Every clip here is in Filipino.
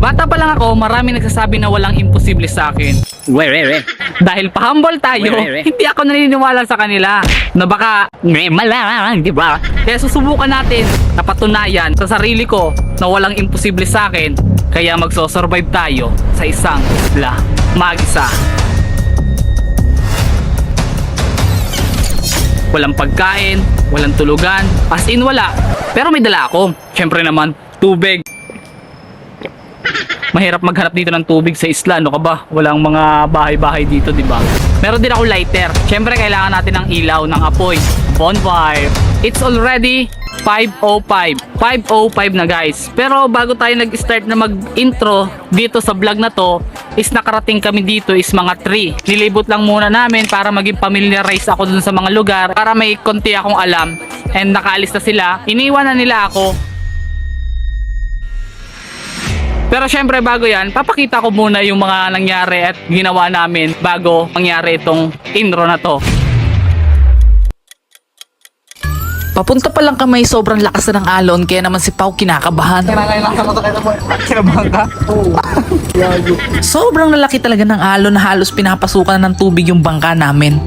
Bata pa lang ako, marami nagsasabi na walang imposible sa akin. Wait, wait, wait. Dahil pa-humble tayo, Wait, wait, wait. hindi ako naniniwala sa kanila na baka May malang, di ba? Kaya susubukan natin na patunayan sa sarili ko na walang imposible sa akin. Kaya magsosurvive tayo sa isang isla. Mag-isa. Walang pagkain, walang tulugan, as in wala. Pero may dala ako. Siyempre naman, tubig. Mahirap maghanap dito ng tubig sa isla, no ka ba? Walang mga bahay-bahay dito, di ba? Meron din ako lighter. Siyempre, kailangan natin ng ilaw, ng apoy. Bonfire. It's already 5.05. 5.05 na guys. Pero bago tayo nag-start na mag-intro dito sa vlog na to, is nakarating kami dito is mga 3. Nilibot lang muna namin para maging familiarize ako dun sa mga lugar para may konti akong alam. And nakaalis na sila. Iniwan na nila ako pero syempre bago yan, papakita ko muna yung mga nangyari at ginawa namin bago mangyari itong intro na to. Papunta pa lang kami, sobrang lakas na ng alon, kaya naman si Pau kinakabahan. Sobrang lalaki talaga ng alon na halos pinapasukan na ng tubig yung bangka namin.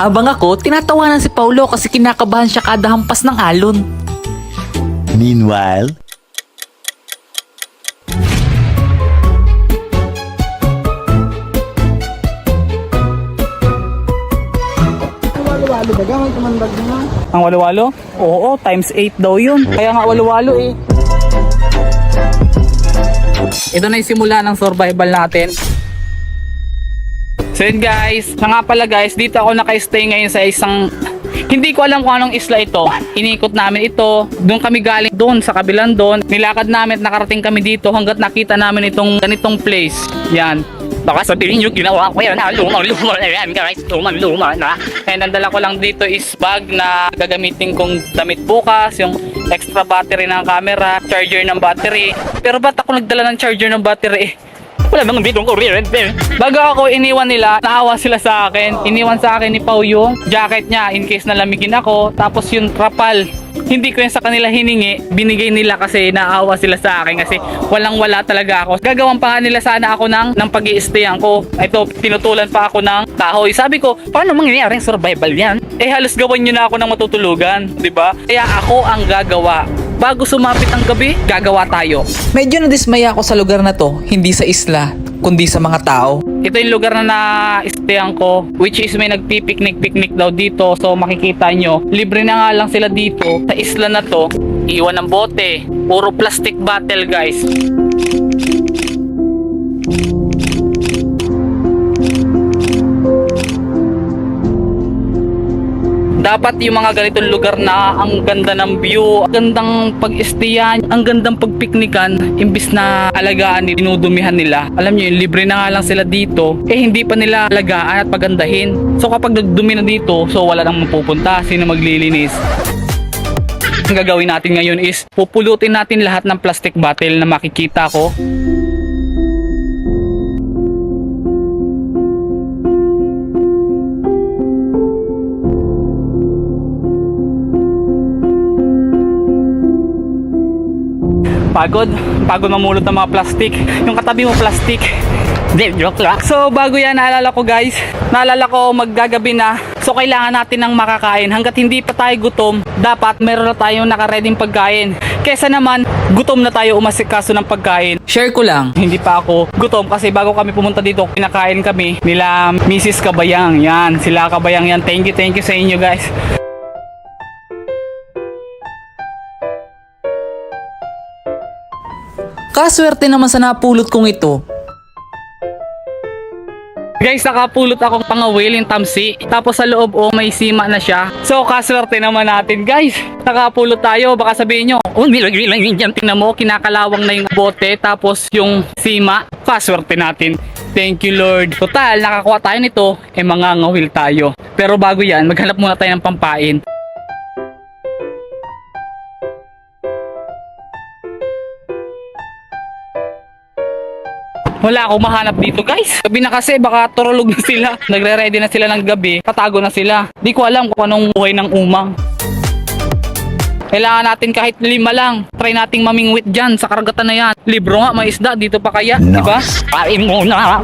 Habang ako, tinatawanan si Paulo kasi kinakabahan siya kada hampas ng alon. Meanwhile, Ang walo-walo? Oo, times 8 daw yun. Kaya nga walo-walo eh. Ito na yung simula ng survival natin. So yun guys, na nga pala guys, dito ako naka-stay ngayon sa isang hindi ko alam kung anong isla ito. Inikot namin ito. Doon kami galing doon sa kabilang doon. Nilakad namin at nakarating kami dito hanggat nakita namin itong ganitong place. Yan. Baka sabihin nyo, ginawa ko yan, ha? Lumang-luma na yan, guys. Lumang-luma na. And ang dala ko lang dito is bag na gagamitin kong damit bukas, yung extra battery ng camera, charger ng battery. Pero ba't ako nagdala ng charger ng battery? Wala nang bitong kuryente. Bago ako iniwan nila, naawa sila sa akin. Iniwan sa akin ni Pau yung jacket niya in case na lamigin ako. Tapos yung trapal, hindi ko yun sa kanila hiningi. Binigay nila kasi naawa sila sa akin kasi walang wala talaga ako. Gagawan pa nila sana ako ng, ng pag ko. Ito, tinutulan pa ako ng kahoy. Sabi ko, Paano mangyayaring survival yan? eh halos gawan nyo na ako ng matutulugan, 'di ba? Kaya ako ang gagawa. Bago sumapit ang gabi, gagawa tayo. Medyo nadismaya ako sa lugar na to, hindi sa isla, kundi sa mga tao. Ito yung lugar na na-stayan ko, which is may nagpipiknik-piknik daw dito. So makikita nyo, libre na nga lang sila dito sa isla na to. Iwan ng bote, puro plastic bottle guys. Dapat yung mga ganitong lugar na ang ganda ng view, ang gandang pag-istayan, ang gandang pagpiknikan, imbis na alagaan, dinudumihan nila. Alam nyo yun, libre na nga lang sila dito, eh hindi pa nila alagaan at pagandahin. So kapag nagdumi na dito, so wala nang mapupunta, sino maglilinis? Ang gagawin natin ngayon is pupulutin natin lahat ng plastic bottle na makikita ko pagod. Pagod mamulot ng mga plastic. Yung katabi mo plastic. Hindi, joke lang. so bago yan naalala ko guys. Naalala ko maggagabi na. So kailangan natin ng makakain. Hanggat hindi pa tayo gutom dapat meron na tayong nakareding pagkain. Kesa naman gutom na tayo umasikaso ng pagkain. Share ko lang, hindi pa ako gutom kasi bago kami pumunta dito pinakain kami nila Mrs. Kabayang. Yan sila Kabayang yan. Thank you thank you sa inyo guys kaswerte naman sa napulot kong ito. Guys, nakapulot akong pangawil yung tamsi. Tapos sa loob, oh, may sima na siya. So, kaswerte naman natin, guys. Nakapulot tayo. Baka sabihin nyo, oh. Tingnan mo, kinakalawang na yung bote. Tapos yung sima. Kaswerte natin. Thank you, Lord. Total, nakakuha tayo nito. Eh, mga ngawil tayo. Pero bago yan, maghanap muna tayo ng pampain. Wala akong mahanap dito guys. Gabi na kasi baka turulog na sila. Nagre-ready na sila ng gabi. Tatago na sila. Di ko alam kung anong buhay ng umang. Kailangan natin kahit lima lang. Try nating mamingwit dyan sa karagatan na yan. Libro nga, may isda. Dito pa kaya, di ba? Kain muna.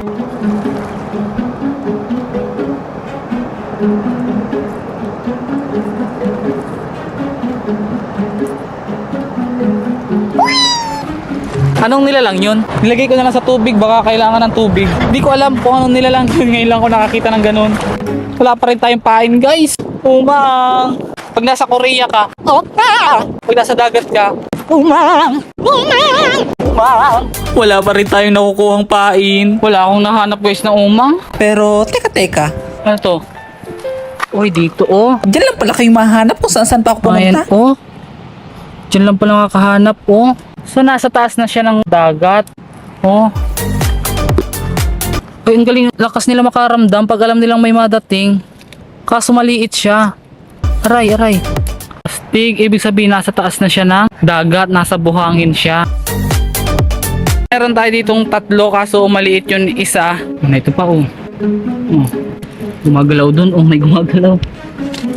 Anong nilalang yun? Nilagay ko na lang sa tubig, baka kailangan ng tubig. Hindi ko alam kung anong nilalang yun. Ngayon lang ko nakakita ng ganun. Wala pa rin tayong pain, guys. Umang! Pag nasa Korea ka, opa! Pag nasa dagat ka, umang! Umang! Umang! Wala pa rin tayong nakukuhang pain. Wala akong nahanap guys na umang. Pero, teka teka. Ano to? Uy, dito oh. Diyan lang pala kayo mahanap kung saan saan pa ako Ayan pumunta. oh. Diyan lang pala makakahanap oh. So nasa taas na siya ng dagat. Oh. Ay, ang galing. Lakas nila makaramdam pag alam nilang may madating. Kaso maliit siya. Aray, aray. Astig, ibig sabihin nasa taas na siya ng dagat, nasa buhangin siya. Meron tayo ditong tatlo kaso maliit yung isa. Ano ito pa oh. Oh. Gumagalaw dun. Oh, may gumagalaw.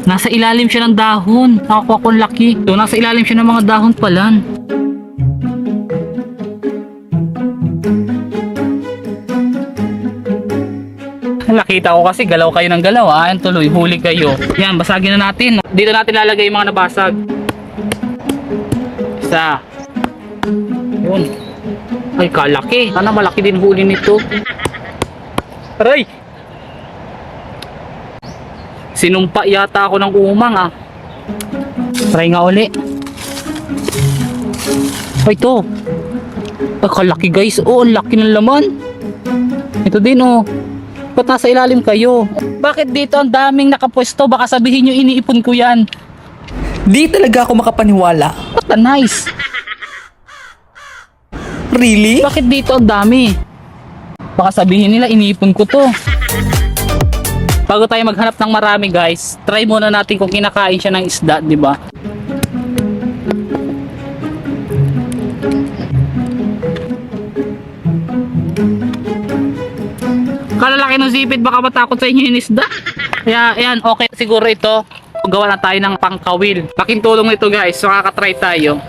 Nasa ilalim siya ng dahon. Nakakuha ko laki. So, nasa ilalim siya ng mga dahon palan. Nakita ko kasi galaw kayo ng galaw. Ah, Ayan tuloy, huli kayo. Yan, basagin na natin. Dito natin lalagay yung mga nabasag. Isa. Yun. Ay, kalaki. Sana malaki din huli nito. Aray! Sinumpa yata ako ng umang ah. Try nga uli. Ay, ito. Ay, kalaki guys. Oh, ang laki ng laman. Ito din oh. Ba't nasa ilalim kayo? Bakit dito ang daming nakapwesto? Baka sabihin nyo iniipon ko yan. Di talaga ako makapaniwala. What a nice. Really? Bakit dito ang dami? Baka sabihin nila iniipon ko to. Bago tayo maghanap ng marami guys, try muna natin kung kinakain siya ng isda, di ba? Kalalaki ng sipit, baka matakot sa inyo yung isda. Kaya, ayan, okay siguro ito. Gawa na tayo ng pangkawil. Pakintulong nito guys, so kakatry tayo.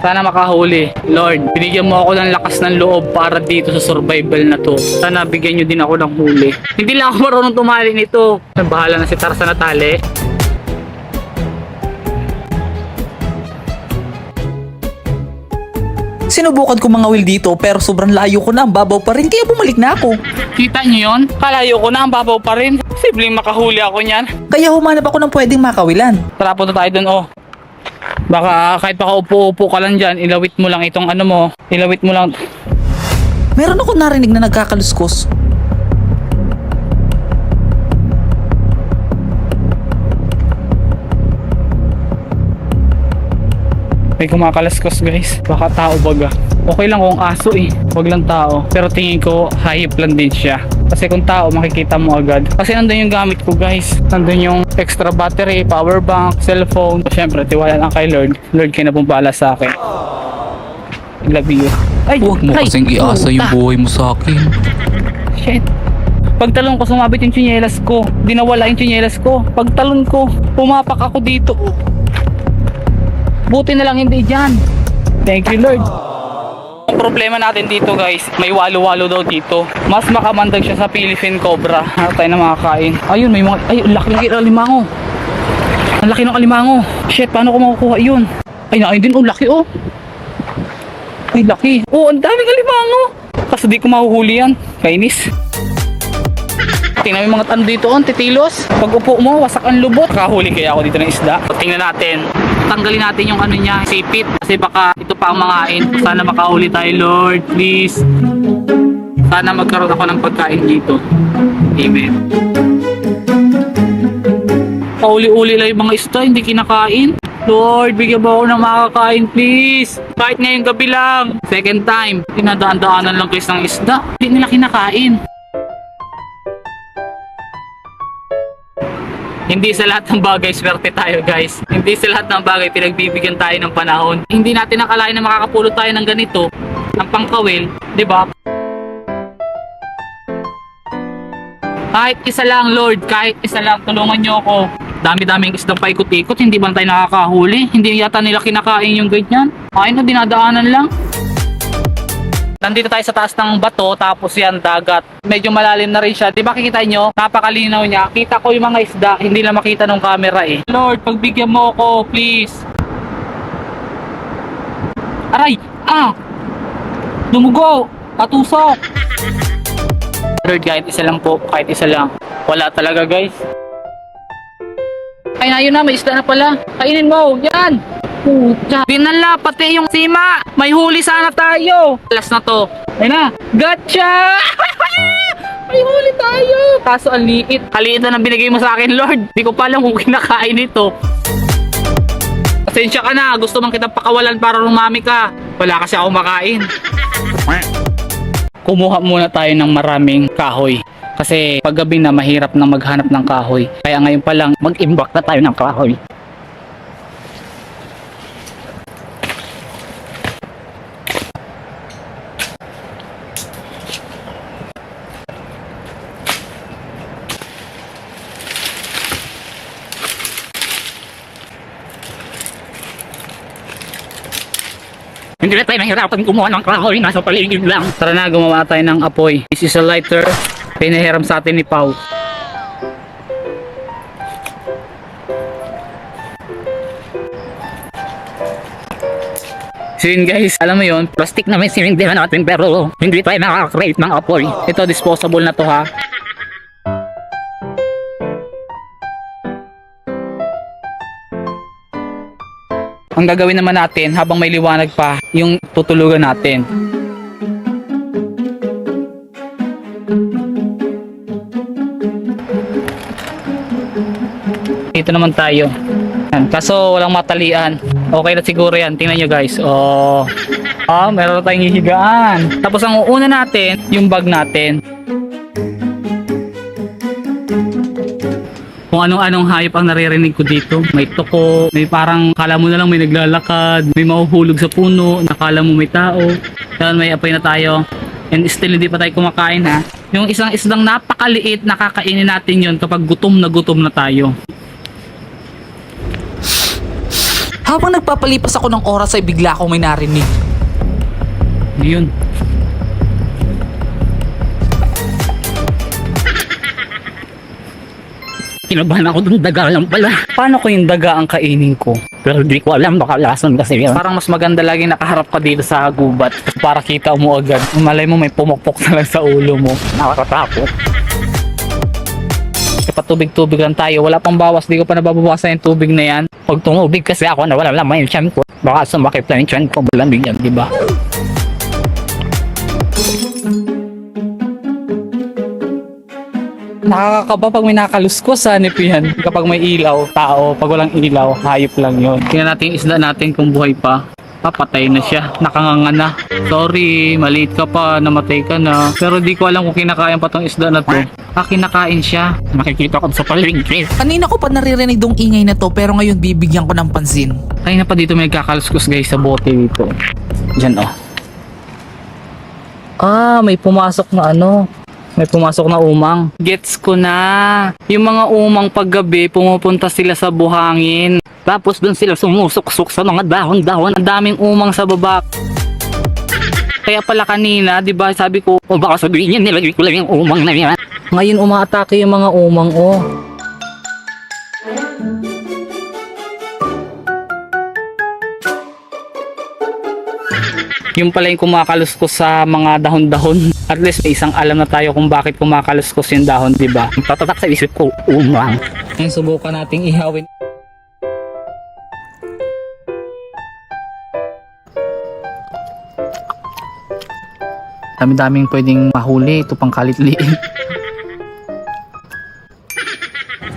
Sana makahuli. Lord, binigyan mo ako ng lakas ng loob para dito sa survival na to. Sana bigyan nyo din ako ng huli. Hindi lang ako marunong tumali nito. Bahala na si Tarzan na tali. Sinubukan ko mga will dito pero sobrang layo ko na ang babaw pa rin kaya bumalik na ako. Kita nyo yun? Kalayo ko na, ang babaw pa rin. Sibling makahuli ako niyan. Kaya humanap ako ng pwedeng makawilan. Tara, punta tayo dun, oh. Baka kahit baka upo-upo ka lang dyan, ilawit mo lang itong ano mo. Ilawit mo lang. Meron ako narinig na nagkakaluskos. May kumakalaskos guys. Baka tao baga. Okay lang kung aso eh. Huwag lang tao. Pero tingin ko hayop lang din siya. Kasi kung tao makikita mo agad. Kasi nandun yung gamit ko guys. Nandun yung extra battery, power bank, cellphone. Siyempre tiwala lang kay Lord. Lord kayo na pumpala sa akin. I love you. Ay, Huwag mo ay, kasing iasa yung buhay mo sa akin. Shit. Pagtalon ko, sumabit yung tsinelas ko. Di nawala yung tsinelas ko. Pagtalon ko, pumapak ako dito. Buti na lang hindi dyan. Thank you, Lord. Ang problema natin dito guys, may walo-walo daw dito. Mas makamandag siya sa Philippine Cobra. Ano tayo na makakain? Ayun, may mga... Ay, laki ng alimango. Ang laki ng alimango. Shit, paano ko makukuha yun? Ay, nakain din. Oh, laki oh. Ay, laki. Oh, ang daming alimango. Kaso di ko mahuhuli yan. Kainis. Tingnan mo yung mga tan dito on, titilos. Pag upo mo, wasak ang lubot. Kahuli kaya ako dito ng isda. Tingnan natin. Tanggalin natin yung ano niya, sipit. Kasi baka ito pa ang mangain. Sana makahuli tayo, Lord. Please. Sana magkaroon ako ng pagkain dito. Amen. Pauli-uli lang yung mga isda, hindi kinakain. Lord, bigyan mo ako ng makakain, please. Kahit ngayong gabi lang. Second time, dinadaan-daanan lang guys ng isda. Hindi nila kinakain. Hindi sa lahat ng bagay swerte tayo guys. Hindi sa lahat ng bagay pinagbibigyan tayo ng panahon. Hindi natin nakalain na makakapulot tayo ng ganito. Ng pangkawil, di ba? Kahit isa lang Lord, kahit isa lang tulungan niyo ako. Dami-daming isdang paikot-ikot, hindi ba tayo nakakahuli? Hindi yata nila kinakain yung ganyan. Ay no, dinadaanan lang. Nandito tayo sa taas ng bato, tapos yan, dagat. Medyo malalim na rin siya. Di ba kikita nyo? Napakalinaw niya. Kita ko yung mga isda, hindi na makita ng camera eh. Lord, pagbigyan mo ako, please. Aray! Ah! Dumugo! Patusok! Lord, kahit isa lang po, kahit isa lang. Wala talaga guys. Ay, ayun na, may isda na pala. Kainin mo, yan! Puta. Dinala, pati yung sima. May huli sana tayo. Last na to. Ayun na. Gotcha! May huli tayo. Kaso ang liit. Kaliit na ng binigay mo sa akin, Lord. Di ko pa alam kung kinakain ito. Pasensya ka na. Gusto man kitang pakawalan para rumami ka. Wala kasi ako makain. Kumuha muna tayo ng maraming kahoy. Kasi paggabi na mahirap na maghanap ng kahoy. Kaya ngayon pa lang Mag-imbak na tayo ng kahoy. Hindi tayo nahirapan kumuha ng kahoy, nasa paligid lang. Tara na, gumawa tayo ng apoy. This is a lighter. Pinahiram sa atin ni Pau. So yun guys, alam mo yun, Plastic na may sinindihan natin pero hindi tayo nakakreate ng apoy. ito disposable na to ha. Ang gagawin naman natin habang may liwanag pa, yung tutulugan natin. Dito naman tayo. Kaso walang matalian. Okay na siguro yan. Tingnan nyo guys. Oh. Ah, meron tayong hihigaan. Tapos ang uuna natin, yung bag natin. Kung anong-anong hayop ang naririnig ko dito. May toko, may parang kala mo na lang may naglalakad, may mahuhulog sa puno, nakala mo may tao. Kaya may apoy na tayo. And still hindi pa tayo kumakain ha. Yung isang isdang napakaliit, nakakainin natin yon kapag gutom na gutom na tayo. Habang nagpapalipas ako ng oras ay bigla akong may narinig. Yun. Kinabahan ako dun daga lang pala. Paano ko yung daga ang kainin ko? Pero di ko alam, baka lason kasi yun. Parang mas maganda lagi nakaharap ka dito sa gubat para kita mo agad. Malay mo may pumukpok na lang sa ulo mo. Nakakatakot. Kapag tubig-tubig lang tayo, wala pang bawas, di ko pa nababawasan yung tubig na yan. Pag tumubig kasi ako na wala laman yung tiyan ko. Baka sumakit na yung tiyan ko. Malamig yan, di ba? Nakakakaba pag may nakaluskos sa hanip yan. Kapag may ilaw, tao. Pag walang ilaw, hayop lang yon. Tingnan natin yung isda natin kung buhay pa. Papatay na siya. Nakanganga na. Sorry, maliit ka pa. Namatay ka na. Pero di ko alam kung kinakain pa tong isda na to. Ah, kinakain siya. Makikita ko sa paligid. Kanina ko pa naririnig dong ingay na to pero ngayon bibigyan ko ng pansin. Kanina pa dito may nagkakaluskos guys sa bote dito. Diyan oh. Ah, may pumasok na ano. May pumasok na umang. Gets ko na. Yung mga umang paggabi, pumupunta sila sa buhangin. Tapos dun sila sumusuksok sa mga dahon-dahon. Ang daming umang sa baba. Kaya pala kanina, di ba, sabi ko, O baka sabihin niya, nilagay ko lang yung umang na yan. ngayon umaatake yung mga umang, oh. Yung pala yung kumakaluskos sa mga dahon-dahon. At least may isang alam na tayo kung bakit kumakaluskos yung dahon, di ba? Tatatak sa isip ko, umang. Ngayon subukan nating ihawin. Dami-daming pwedeng mahuli. Ito pang kalit-liit.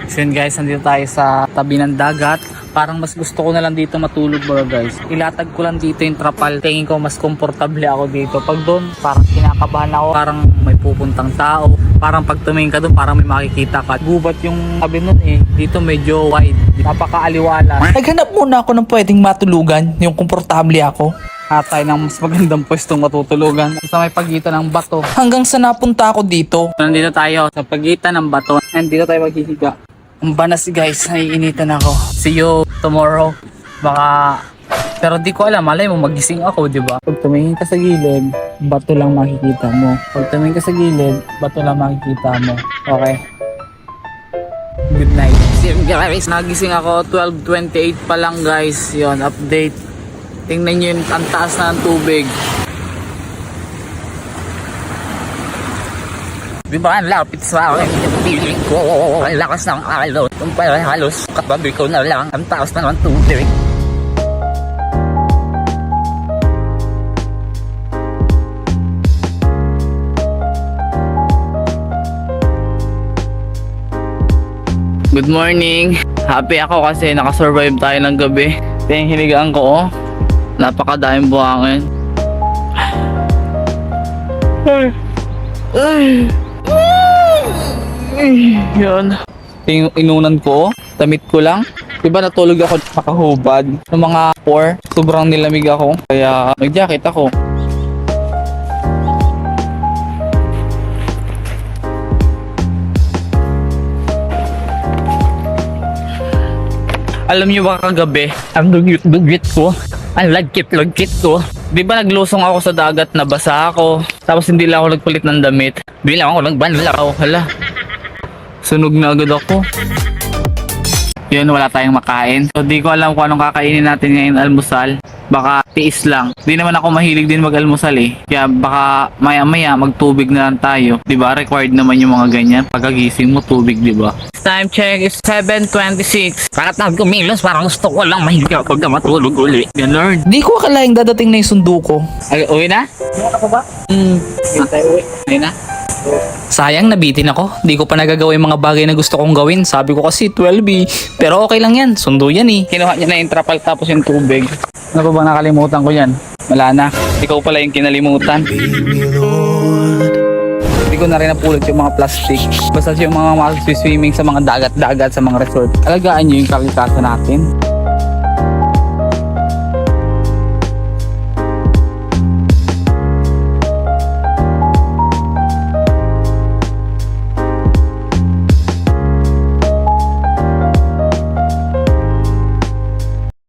So guys, nandito tayo sa tabi ng dagat. Parang mas gusto ko na lang dito matulog ba guys. Ilatag ko lang dito yung trapal. Tingin ko mas komportable ako dito. Pag doon, parang kinakabahan ako. Parang may pupuntang tao. Parang pag tumingin ka doon, parang may makikita ka. Gubat yung tabi nun eh. Dito medyo wide. Napakaaliwala. Naghanap muna ako ng pwedeng matulugan, yung komportable ako. Atay ng mas magandang pwestong matutulugan. Sa may pagitan ng bato. Hanggang sa napunta ako dito. Nandito tayo sa pagitan ng bato. And dito tayo maghihiga. Ang banas guys, naiinitan ako. See you tomorrow. Baka pero di ko alam, malay mo magising ako, di ba? Pag tumingin ka sa gilid, bato lang makikita mo. Pag tumingin ka sa gilid, bato lang makikita mo. Okay? Good night. Guys, nagising ako 12.28 pa lang guys. Yon update. Tingnan nyo yung ang taas na ng tubig. Di ba ang lapit sa akin yung feeling ko? Ang lakas ng alon. Kung parang halos kababi ko na lang. Ang taas na ng tubig. Good morning. Happy ako kasi nakasurvive tayo ng gabi. Ito yung hinigaan ko, oh. Napakadaming buhangin. Ay. Ay. Ay. Ito yung inunan ko. Damit ko lang. Diba natulog ako nakahubad. Ng mga 4, sobrang nilamig ako. Kaya nag-jacket ako. Alam niyo ba kagabi, Ang dugyot-dugyot ko. Ang lagkit-lagkit ko. Di ba naglusong ako sa dagat na basa ako, tapos hindi lang ako nagpalit ng damit. Bilang ako nagbanlaw. Hala, sunog na agad ako. Yun, wala tayong makain. So, di ko alam kung anong kakainin natin ngayon almusal. Baka tiis lang. Di naman ako mahilig din mag-almusal eh. Kaya baka maya-maya magtubig na lang tayo. Di ba? Required naman yung mga ganyan. Pagkagising mo, tubig, di ba? Time check is 7.26. Kahit na kumilos, parang gusto ko lang mahiga pag matulog uli. Yan, Lord. Di ko akalaing dadating na yung sundo ko. Ay, uwi na? Hmm. Uwi na? Sayang, nabitin ako. Di ko pa nagagawa yung mga bagay na gusto kong gawin. Sabi ko kasi 12 eh. Pero okay lang yan. Sundo yan eh. Kinuha niya na yung trapal tapos yung tubig. Ano pa bang nakalimutan ko yan? Wala na. Ikaw pala yung kinalimutan. Hindi ko na rin napulot yung mga plastic. Basta yung mga mag-swimming sa mga dagat-dagat sa mga resort. Alagaan nyo yung kalikasan natin.